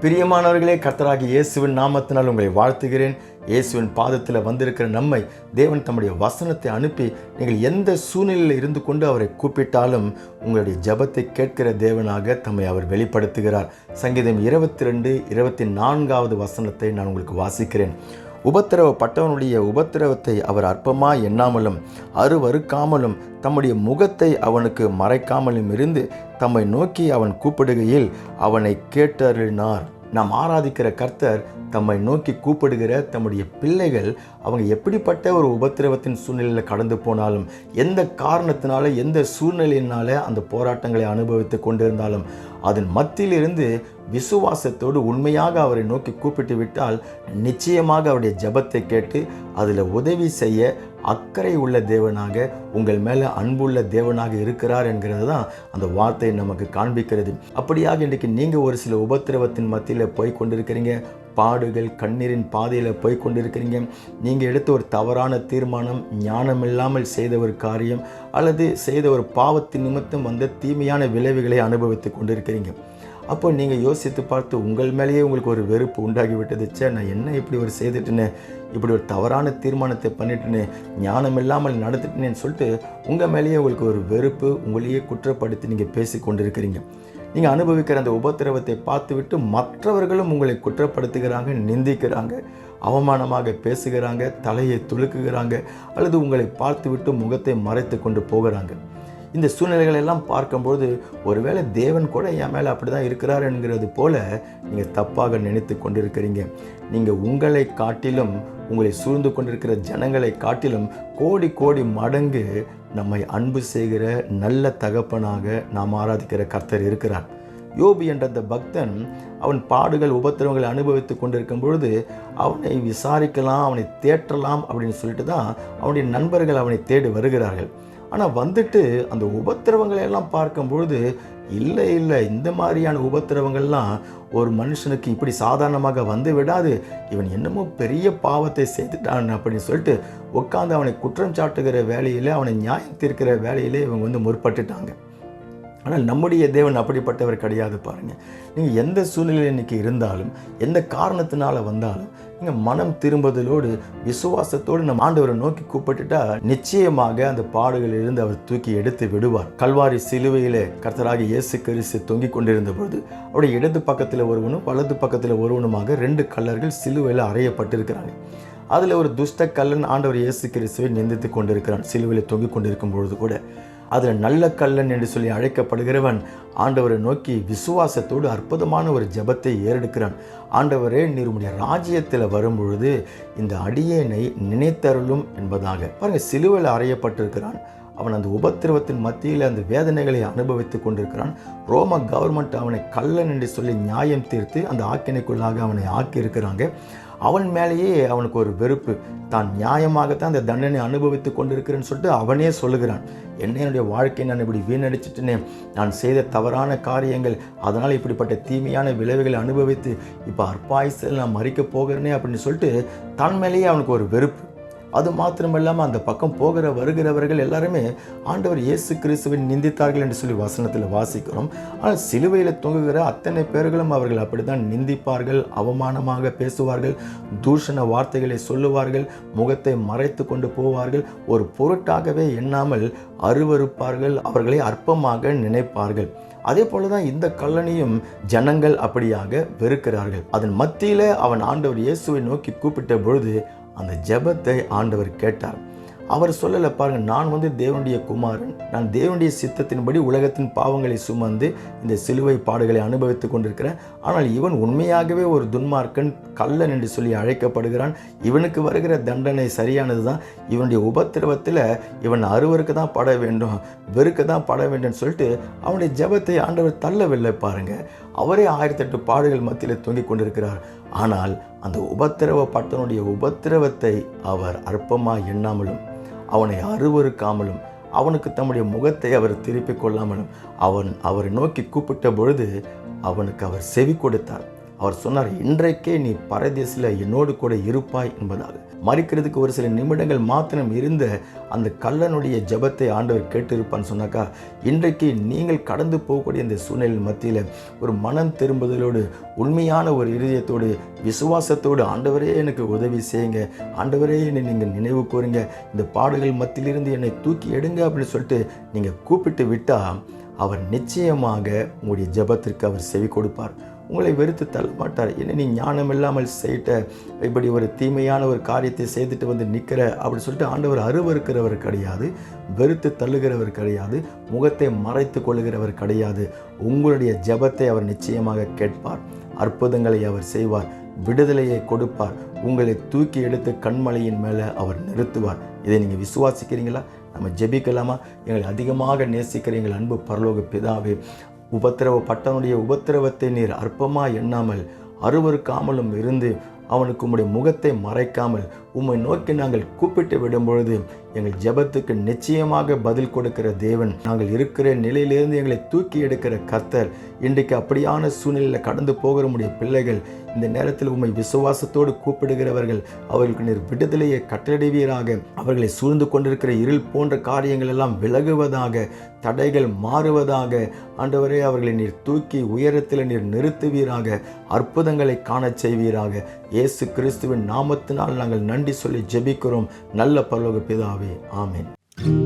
பிரியமானவர்களே கர்த்தராகி இயேசுவின் நாமத்தினால் உங்களை வாழ்த்துகிறேன். இயேசுவின் பாதத்தில் வந்திருக்கிற நம்மை தேவன் தம்முடைய வசனத்தை அனுப்பி நீங்கள் எந்த சூழ்நிலையில் இருந்து கொண்டு அவரை கூப்பிட்டாலும் உங்களுடைய ஜபத்தை கேட்கிற தேவனாக தம்மை அவர் வெளிப்படுத்துகிறார். சங்கீதம் இருபத்தி ரெண்டு இருபத்தி நான்காவது வசனத்தை நான் உங்களுக்கு வாசிக்கிறேன். உபத்திரவப்பட்டவனுடைய உபத்திரவத்தை அவர் அற்பமாக எண்ணாமலும் அருவறுக்காமலும் தம்முடைய முகத்தை அவனுக்கு மறைக்காமலும் இருந்து தம்மை நோக்கி அவன் கூப்பிடுகையில் அவனை கேட்டருளினார் நாம் ஆராதிக்கிற கர்த்தர் தம்மை நோக்கி கூப்பிடுகிற தம்முடைய பிள்ளைகள் அவங்க எப்படிப்பட்ட ஒரு உபத்திரவத்தின் சூழ்நிலையில் கடந்து போனாலும் எந்த காரணத்தினால எந்த சூழ்நிலையினால அந்த போராட்டங்களை அனுபவித்து கொண்டிருந்தாலும் அதன் மத்தியிலிருந்து விசுவாசத்தோடு உண்மையாக அவரை நோக்கி கூப்பிட்டு விட்டால் நிச்சயமாக அவருடைய ஜெபத்தை கேட்டு அதில் உதவி செய்ய அக்கறை உள்ள தேவனாக உங்கள் மேலே அன்புள்ள தேவனாக இருக்கிறார் என்கிறது தான் அந்த வார்த்தை நமக்கு காண்பிக்கிறது. அப்படியாக இன்றைக்கு நீங்கள் ஒரு சில உபத்திரவத்தின் மத்தியில் போய் கொண்டிருக்கிறீங்க. பாடுகள் கண்ணீரின் பாதையில் போய் கொண்டிருக்கிறீங்க. நீங்கள் எடுத்த ஒரு தவறான தீர்மானம் ஞானம் இல்லாமல் செய்த ஒரு காரியம் அல்லது செய்த ஒரு பாவத்தின் நிமித்தம் வந்த தீமையான விளைவுகளை அனுபவித்து கொண்டிருக்கிறீங்க. அப்போ நீங்கள் யோசித்து பார்த்து உங்கள் மேலேயே உங்களுக்கு ஒரு வெறுப்பு உண்டாகி விட்டது சே நான் என்ன இப்படி ஒரு செய்துட்டேனே? இப்படி ஒரு தவறான தீர்மானத்தை பண்ணிட்டேனே? ஞானம் இல்லாமல் நடத்திட்டேனேன்னு சொல்லிட்டு உங்கள் மேலேயே உங்களுக்கு ஒரு வெறுப்பு உங்களையே குற்றப்படுத்தி நீங்கள் பேசி கொண்டிருக்கிறீங்க. நீங்கள் அனுபவிக்கிற அந்த உபத்திரவத்தை பார்த்துவிட்டு மற்றவர்களும் உங்களை குற்றப்படுத்துகிறாங்க நிந்திக்கிறாங்க அவமானமாக பேசுகிறாங்க தலையை துளுக்குகிறாங்க அல்லது உங்களை பார்த்துவிட்டு முகத்தை மறைத்து கொண்டு போகிறாங்க. இந்த சூழ்நிலைகள் எல்லாம் பார்க்கும்போது ஒருவேளை தேவன் கூட என் மேலே அப்படி தான் இருக்கிறார் என்கிறது போல நீங்கள் தப்பாக நினைத்து கொண்டிருக்கிறீங்க. நீங்கள் உங்களை காட்டிலும் உங்களை சூழ்ந்து கொண்டிருக்கிற ஜனங்களை காட்டிலும் கோடி கோடி மடங்கு நம்மை அன்பு செய்கிற நல்ல தகப்பனாக நாம் ஆராதிக்கிற கர்த்தர் இருக்கிறார். யோபி என்ற அந்த பக்தன் அவன் பாடுகள் உபத்திரவங்களை அனுபவித்து கொண்டிருக்கும் பொழுது அவனை விசாரிக்கலாம் அவனை தேற்றலாம் அப்படின்னு சொல்லிட்டு தான் அவனுடைய நண்பர்கள் அவனை தேடி வருகிறார்கள். ஆனால் வந்துட்டு அந்த உபத்திரவங்களை எல்லாம் பார்க்கும்பொழுது இல்லை இல்லை இந்த மாதிரியான உபத்திரவங்கள்லாம் ஒரு மனுஷனுக்கு இப்படி சாதாரணமாக வந்து விடாது. இவன் என்னமோ பெரிய பாவத்தை செய்துட்டான் அப்படின்னு சொல்லிட்டு உட்காந்து அவனை குற்றம் சாட்டுகிற வேலையிலே அவனை நியாயம் தீர்க்கிற வேலையிலே இவங்க வந்து முற்பட்டுட்டாங்க. ஆனால் நம்முடைய தேவன் அப்படிப்பட்டவர் கிடையாது பாருங்கள் நீங்கள் எந்த சூழ்நிலையில் இன்றைக்கி இருந்தாலும் எந்த காரணத்தினால வந்தாலும் நீங்கள் மனம் திரும்புதலோடு விசுவாசத்தோடு நம்ம ஆண்டவரை நோக்கி கூப்பிட்டுட்டா நிச்சயமாக அந்த பாடுகளிலிருந்து அவர் தூக்கி எடுத்து விடுவார். கல்வாரி சிலுவையில் கர்த்தராக இயேசு கிறிஸ்து தொங்கிக் கொண்டிருந்த பொழுது அவருடைய இடது பக்கத்தில் ஒருவனும் வலது பக்கத்தில் ஒருவனுமாக ரெண்டு கல்லர்கள் சிலுவையில் அறையப்பட்டிருக்கிறாங்க. அதில் ஒரு துஷ்ட கல்லன் ஆண்டவர் இயேசு கிறிஸ்துவை நிந்தித்து கொண்டிருக்கிறான். சிலுவையில் தொங்கிக் கொண்டிருக்கும் பொழுது கூட. அதில் நல்ல கல்லன் என்று சொல்லி அழைக்கப்படுகிறவன். ஆண்டவரை நோக்கி விசுவாசத்தோடு அற்புதமான ஒரு ஜெபத்தை ஏறெடுக்கிறான். ஆண்டவரே நீர் உடைய ராஜ்யத்தில் வரும்பொழுது இந்த அடியேனை நினைத்தருளும் என்பதாக. பாருங்கள் சிலுவையில் அறையப்பட்டிருக்கிறான். அவன் அந்த உபத்திரவத்தின் மத்தியில் அந்த வேதனைகளை அனுபவித்து கொண்டிருக்கிறான். ரோம கவர்மெண்ட் அவனை கள்ளன் என்று சொல்லி நியாயம் தீர்த்து அந்த ஆக்கினைக்குள்ளாக அவனை ஆக்கியிருக்கிறாங்க. அவன் மேலேயே அவனுக்கு ஒரு வெறுப்பு. தான் நியாயமாகத்தான் அந்த தண்டனை அனுபவித்து கொண்டிருக்கிறேன்னு சொல்லிட்டு அவனே சொல்லுகிறான். என்ன என்னுடைய வாழ்க்கையை நான் இப்படி வீணடிச்சிட்டேனே. நான் செய்த தவறான காரியங்கள் அதனால் இப்படிப்பட்ட தீமையான விளைவுகளை அனுபவித்து இப்போ அற்பாயுசில் நான் மறிக்க போகிறேனே அப்படின்னு சொல்லிட்டு தன் மேலேயே அவனுக்கு ஒரு வெறுப்பு. அது மாத்திரமில்லாமல் அந்த பக்கம் போகிற வருகிறவர்கள் எல்லாருமே ஆண்டவர் இயேசு கிறிஸ்துவின் நிந்தித்தார்கள் என்று சொல்லி வசனத்தில் வாசிக்கிறோம். ஆனால் சிலுவையில் தொங்குகிற அத்தனை பேர்களும் அவர்கள் அப்படித்தான் நிந்திப்பார்கள் அவமானமாக பேசுவார்கள் தூஷண வார்த்தைகளை சொல்லுவார்கள் முகத்தை மறைத்து கொண்டு போவார்கள் ஒரு பொருட்டாகவே எண்ணாமல் அருவறுப்பார்கள் அவர்களை அற்பமாக நினைப்பார்கள். அதே போல தான் இந்த கல்லனையும் ஜனங்கள் அப்படியாக வெறுக்கிறார்கள். அதன் மத்தியில் அவன் ஆண்டவர் இயேசுவை நோக்கி கூப்பிட்ட பொழுது அந்த ஜெபத்தை ஆண்டவர் கேட்டார். அவர் சொல்லலை பாருங்கள் நான் வந்து தேவனுடைய குமாரன். நான் தேவனுடைய சித்தத்தின்படி உலகத்தின் பாவங்களை சுமந்து இந்த சிலுவை பாடுகளை அனுபவித்து கொண்டிருக்கிறேன். ஆனால் இவன் உண்மையாகவே ஒரு துன்மார்க்கன் கள்ளன் என்று சொல்லி அழைக்கப்படுகிறான். இவனுக்கு வருகிற தண்டனை சரியானது தான் இவனுடைய உபத்திரவத்தில் இவன் அறுவருக்கு தான் பட வேண்டும் வெறுக்க தான் பட வேண்டும் சொல்லிட்டு அவனுடைய ஜெபத்தை ஆண்டவர் தள்ளவில்லை பாருங்கள் அவரே ஆயிரத்தெட்டு பாடுகள் மத்தியில் தொங்கிக் கொண்டிருக்கிறார். ஆனால் அந்த உபத்திரவப்பட்டனுடைய உபத்திரவத்தை அவர் அற்பமாக எண்ணாமலும் அவனை அருவறுக்காமலும் அவனுக்கு தம்முடைய முகத்தை அவர் திருப்பிக் கொள்ளாமலும் அவன் அவரை நோக்கி கூப்பிட்ட பொழுது அவனுக்கு அவர் செவி கொடுத்தார். அவர் சொன்னார் இன்றைக்கே நீ பரதேசில் என்னோடு கூட இருப்பாய் என்பதாக. மறிக்கிறதுக்கு ஒரு சில நிமிடங்கள் மாத்திரம் இருந்த அந்த கல்லனுடைய ஜெபத்தை ஆண்டவர் கேட்டிருப்பான்னு சொன்னாக்கா இன்றைக்கு நீங்கள் கடந்து போகக்கூடிய இந்த சூழ்நிலை மத்தியில் ஒரு மனம் திரும்புதலோடு உண்மையான ஒரு இருதயத்தோடு விசுவாசத்தோடு ஆண்டவரே எனக்கு உதவி செய்யுங்க. ஆண்டவரே என்னை நீங்கள் நினைவு கூறுங்க. இந்த பாடுகள் மத்தியிலிருந்து என்னை தூக்கி எடுங்க அப்படின்னு சொல்லிட்டு நீங்கள் கூப்பிட்டு விட்டால் அவர் நிச்சயமாக உங்களுடைய ஜெபத்திற்கு அவர் செவி கொடுப்பார். உங்களை வெறுத்து தள்ள மாட்டார். என்ன நீ ஞானம் இல்லாமல் செய்யிட்ட இப்படி ஒரு தீமையான ஒரு காரியத்தை செய்துட்டு வந்து நிற்கிற அப்படின்னு சொல்லிட்டு ஆண்டவர் அருவருக்கிறவர் கிடையாது வெறுத்து தள்ளுகிறவர் கிடையாது முகத்தை மறைத்து கொள்ளுகிறவர் கிடையாது. உங்களுடைய ஜெபத்தை அவர் நிச்சயமாக கேட்பார். அற்புதங்களை அவர் செய்வார். விடுதலையை கொடுப்பார். உங்களை தூக்கி எடுத்து கண்மலையின் மேலே அவர் நிறுத்துவார். இதை நீங்கள் விசுவாசிக்கிறீங்களா? நம்ம ஜெபிக்கலாமா? எங்களை அதிகமாக நேசிக்கிற எங்கள் அன்பு பரலோக பிதாவே உபத்திரவப்பட்டவனுடைய உபத்திரவத்தை நீர் அற்பமாக எண்ணாமல் அருவருக்காமலும் இருந்து அவனுக்கு உம்முடைய முகத்தை மறைக்காமல் உம்மை நோக்கி நாங்கள் கூப்பிட்டு விடும் பொழுது எங்கள் ஜெபத்துக்கு நிச்சயமாக பதில் கொடுக்கிற தேவன். நாங்கள் இருக்கிற நிலையிலிருந்து எங்களை தூக்கி எடுக்கிற கர்த்தர். இன்றைக்கு அப்படியான சூழ்நிலையில் கடந்து போகிற முடிய பிள்ளைகள் இந்த நேரத்தில் உம்மை விசுவாசத்தோடு கூப்பிடுகிறவர்கள் அவர்களுக்கு நீர் விடுதலையை கட்டளடைவீராக அவர்களை சூழ்ந்து கொண்டிருக்கிற இருள் போன்ற காரியங்கள் எல்லாம் விலகுவதாக தடைகள் மாறுவதாக. ஆண்டவரே அவர்களை நீர் தூக்கி உயரத்தில் நீர் நிறுத்துவீராக. அற்புதங்களை காணச் செய்வீராக. இயேசு கிறிஸ்துவின் நாமத்தினால் நாங்கள் நன்றி சொல்லி ஜெபிக்கிறோம். நல்ல பரலோக பிதாவே. ஆமேன்.